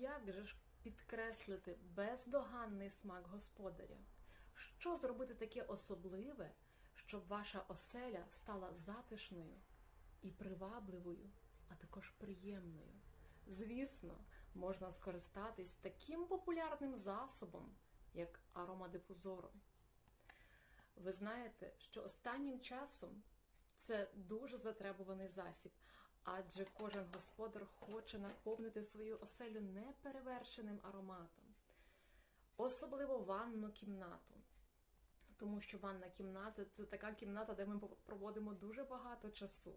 Як же ж підкреслити бездоганний смак господаря? Що зробити таке особливе, щоб ваша оселя стала затишною і привабливою, а також приємною? Звісно, можна скористатись таким популярним засобом, як аромадифузором. Ви знаєте, що останнім часом це дуже затребуваний засіб, адже кожен господар хоче наповнити свою оселю неперевершеним ароматом, особливо ванну кімнату. Тому що ванна кімната це така кімната, де ми проводимо дуже багато часу.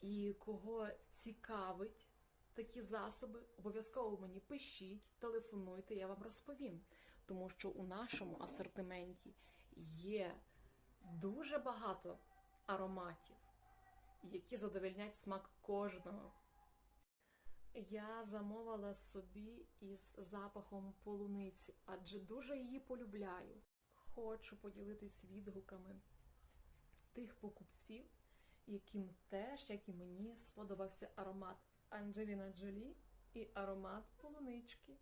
І кого цікавить такі засоби, обов'язково мені пишіть, телефонуйте, я вам розповім. Тому що у нашому асортименті є дуже багато ароматів, які задовольнять смак кожного. Я замовила собі із запахом полуниці, адже дуже її полюбляю. Хочу поділитись відгуками тих покупців, яким теж, як і мені, сподобався аромат Анджеліна Джолі і аромат полунички.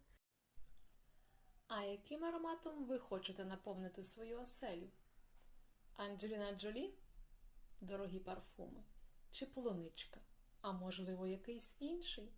А яким ароматом ви хочете наповнити свою оселю? Анджеліна Джолі? Дорогі парфуми? Чи полуничка? А можливо, якийсь інший?